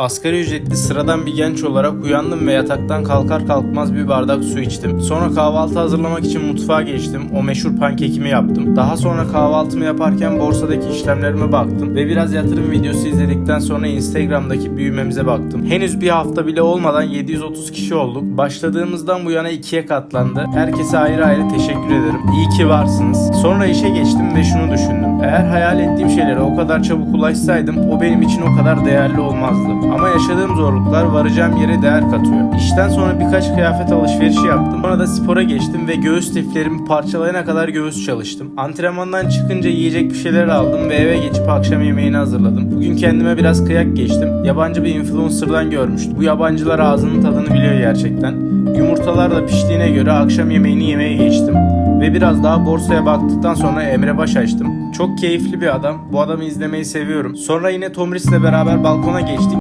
Asgari ücretli sıradan bir genç olarak uyandım ve yataktan kalkar kalkmaz bir bardak su içtim. Sonra kahvaltı hazırlamak için mutfağa geçtim. O meşhur pankekimi yaptım. Daha sonra kahvaltımı yaparken borsadaki işlemlerime baktım ve biraz yatırım videosu izledikten sonra Instagram'daki büyümemize baktım. Henüz bir hafta bile olmadan 730 kişi olduk. Başladığımızdan bu yana ikiye katlandı. Herkese ayrı ayrı teşekkür ederim. İyi ki varsınız. Sonra işe geçtim ve şunu düşündüm. Eğer hayal ettiğim şeylere o kadar çabuk ulaşsaydım o benim için o kadar değerli olmazdı. Ama yaşadığım zorluklar varacağım yere değer katıyor. İşten sonra birkaç kıyafet alışverişi yaptım. Sonra da spora geçtim ve göğüs liflerimi parçalayana kadar göğüs çalıştım. Antrenmandan çıkınca yiyecek bir şeyler aldım ve eve geçip akşam yemeğini hazırladım. Bugün kendime biraz kıyak geçtim. Yabancı bir influencer'dan görmüştüm. Bu yabancılar ağzının tadını biliyor gerçekten. Yumurtalar da piştiğine göre akşam yemeğini yemeye geçtim. Ve biraz daha borsaya baktıktan sonra Emre Baş açtım. Çok keyifli bir adam. Bu adamı izlemeyi seviyorum. Sonra yine Tomris'le beraber balkona geçtik.